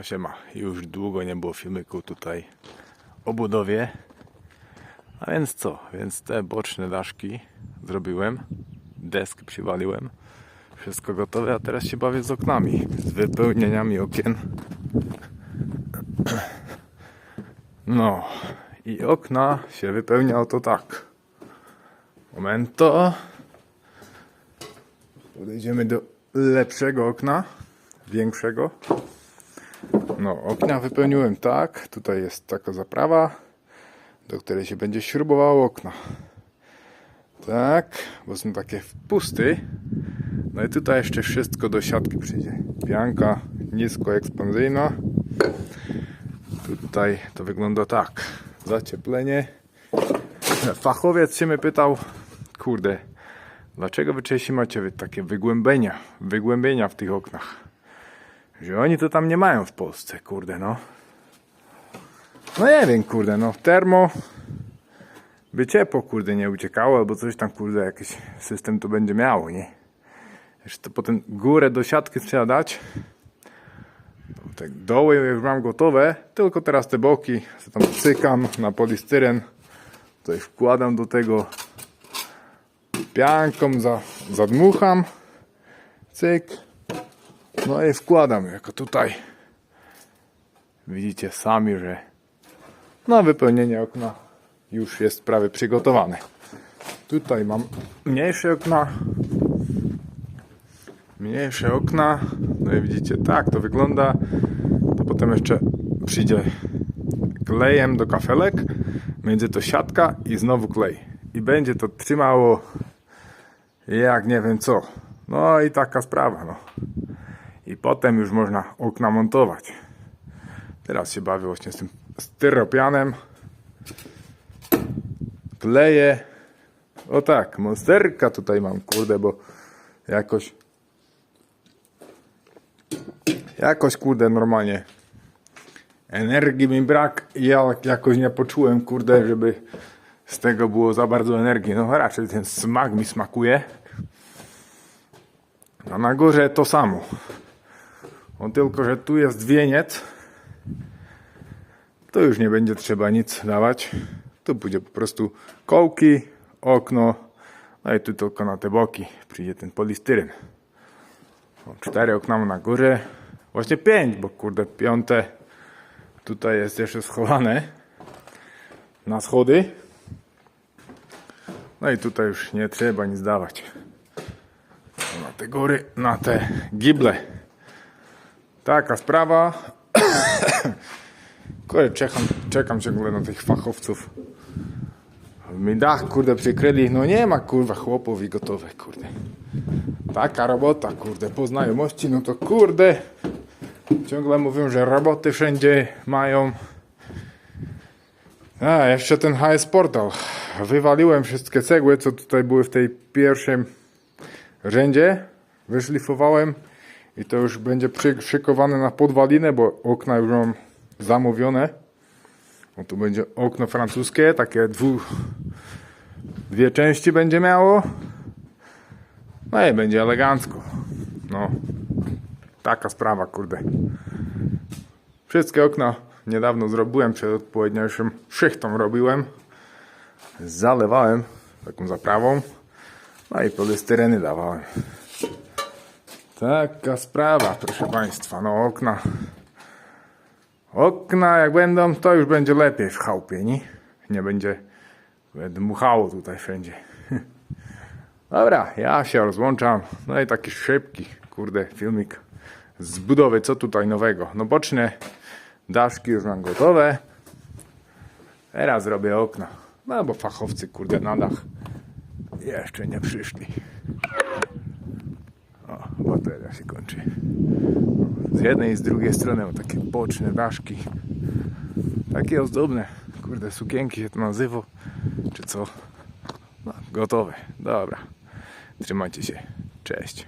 No Siema, już długo nie było filmiku tutaj o budowie. A więc co? Więc te boczne daszki zrobiłem, deski przywaliłem. Wszystko gotowe, a teraz się bawię z oknami, z wypełnieniami okien. No i okna się wypełnia oto tak. Momento. Podejdziemy do lepszego okna, większego. No, okna wypełniłem tak. Tutaj jest taka zaprawa, do której się będzie śrubowało okna. Tak, bo są takie pusty. No i tutaj jeszcze wszystko do siatki przyjdzie. Pianka nisko ekspansyjna. Tutaj to wygląda tak. Zacieplenie. Fachowiec się mnie pytał, kurde, dlaczego wy Czesi macie takie wygłębienia, wygłębienia w tych oknach? Że oni to tam nie mają w Polsce, kurde, no. No nie wiem, kurde, no. Termo by ciepło, kurde, nie uciekało, albo coś tam, kurde, jakiś system to będzie miało, nie? Jeszcze to potem górę do siatki trzeba dać. Tak doły już mam gotowe, tylko teraz te boki co tam cykam na polistyren. Tutaj wkładam do tego pianką, za, zadmucham. Cyk. No i wkładam jako tutaj. Widzicie sami, że na wypełnienie okna już jest prawie przygotowane. Tutaj mam mniejsze okna. Mniejsze okna. No i widzicie, tak to wygląda. To potem jeszcze przyjdzie klejem do kafelek. Będzie to siatka i znowu klej. I będzie to trzymało jak nie wiem co. No i taka sprawa, no. Potem już można okna montować. Teraz się bawię właśnie z tym styropianem. Kleję. O tak, monsterka tutaj mam, kurde, bo jakoś jakoś, kurde, normalnie energii mi brak i ja jakoś nie poczułem, kurde, żeby z tego było za bardzo energii. No raczej ten smak mi smakuje. A na górze to samo. O tylko, że tu jest wieniec. To już nie będzie trzeba nic dawać. Tu pójdzie po prostu kołki, okno. No i tu tylko na te boki przyjdzie ten polistyren. O, cztery okna na górze. Właśnie pięć, bo kurde piąte tutaj jest jeszcze schowane na schody. No i tutaj już nie trzeba nic dawać. Na te góry, na te gible. Taka sprawa. Kurde, czekam, czekam ciągle na tych fachowców. Mi dach, kurde, przykryli. No nie ma, kurwa, chłopów i gotowe, kurde. Taka robota, kurde, po znajomości, no to kurde. Ciągle mówią, że roboty wszędzie mają. A, jeszcze ten HS Portal. Wywaliłem wszystkie cegły, co tutaj były w tej pierwszym rzędzie. Wyszlifowałem i to już będzie przyszykowane na podwalinę, bo okna już mam zamówione. Tu będzie okno francuskie, takie dwu, dwie części będzie miało. No i będzie elegancko. No, taka sprawa, kurde. Wszystkie okna niedawno zrobiłem, przed odpowiednią szychtą robiłem. Zalewałem taką zaprawą. No i polystyreny dawałem. Taka sprawa, proszę Państwa. No okna. Okna jak będą, to już będzie lepiej w chałupie, nie? Nie będzie dmuchało tutaj wszędzie. Dobra, ja się rozłączam. No i taki szybki, kurde, filmik z budowy. Co tutaj nowego? No boczne daszki już mam gotowe. Teraz zrobię okna. No bo fachowcy, kurde, na dach jeszcze nie przyszli. Się kończy. Z jednej i z drugiej strony mam takie boczne daszki. Takie ozdobne. Kurde, sukienki się to nazywa. Czy co? No, gotowe. Dobra. Trzymajcie się. Cześć.